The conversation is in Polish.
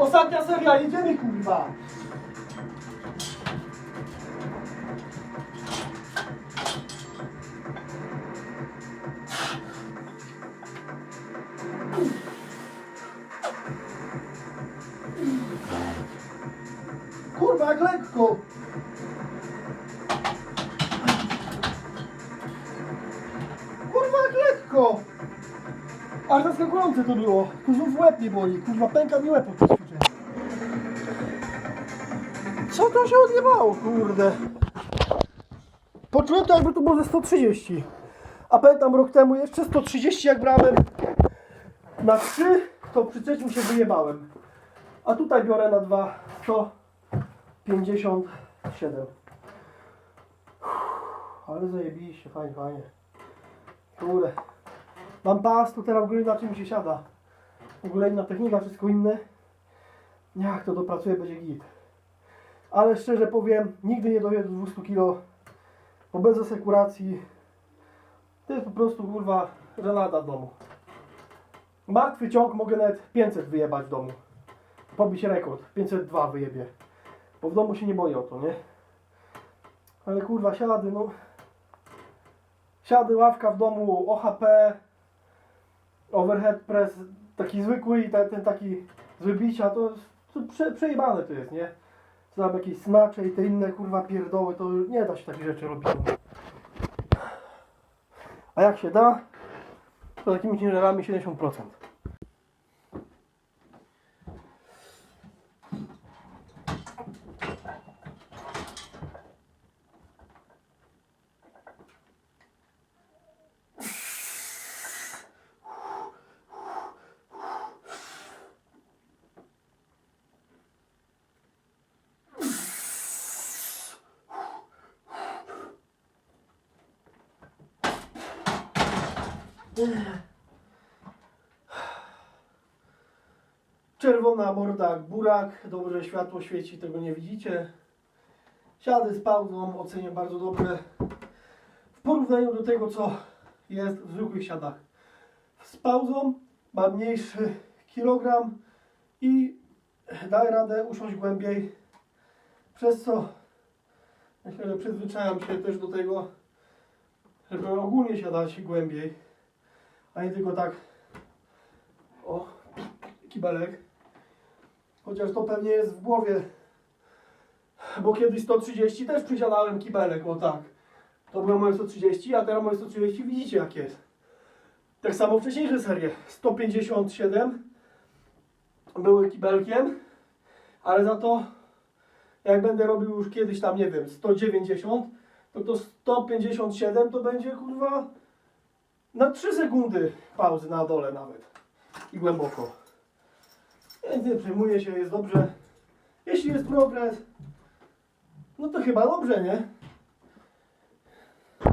Ostatnia seria, jedziemy kurwa! Kurwa, jak lekko! Kurwa, jak lekko! Aż zaskakujące to było. Tu znów łeb nie boli. Kurwa, pęka mi łeb po tym ćwiczeniu. Co to się odjebało, kurde? Poczułem to jakby to było ze 130. A pamiętam rok temu jeszcze 130 jak brałem na 3, to przy trzecim się wyjebałem. A tutaj biorę na 2 157. Ale zajebiście, fajnie, fajnie. Kurde. Mam pas, to teraz w ogóle inaczej mi się siada. W ogóle inna technika, wszystko inne. Jak to dopracuję, będzie git. Ale szczerze powiem, nigdy nie dojedę do 200 kg, bo bez asekuracji to jest po prostu kurwa żenada w domu. Martwy ciąg mogę nawet 500 wyjebać w domu. Pobić rekord, 502 wyjebie. Bo w domu się nie boję o to, nie? Ale kurwa siady, no. Siady, ławka w domu, OHP, overhead press, taki zwykły i ten, ten taki z wybicia, to, to prze, przejebane to jest, nie? Co tam jakieś snacze i te inne kurwa pierdoły, to nie da się takich rzeczy robić. A jak się da, to takimi ciężarami 70%. Czerwona morda burak, dobrze światło świeci, tego nie widzicie. Siady z pauzą, ocenię bardzo dobre. W porównaniu do tego, co jest w zwykłych siadach. Z pauzą mam mniejszy kilogram i daję radę usiąść głębiej, przez co myślę, że przyzwyczajam się też do tego, żeby ogólnie siadać głębiej, a nie tylko tak o, kibelek. Chociaż to pewnie jest w głowie. Bo kiedyś 130 też przysiadałem kibelek, o tak. To było moje 130, a teraz moje 130 widzicie jak jest. Tak samo wcześniejsze serie. 157 były kibelkiem, ale za to jak będę robił już kiedyś tam, nie wiem, 190, to to 157 to będzie kurwa na 3 sekundy pauzy na dole nawet i głęboko. Więc nie przejmuję się, jest dobrze. Jeśli jest progres, no to chyba dobrze, nie?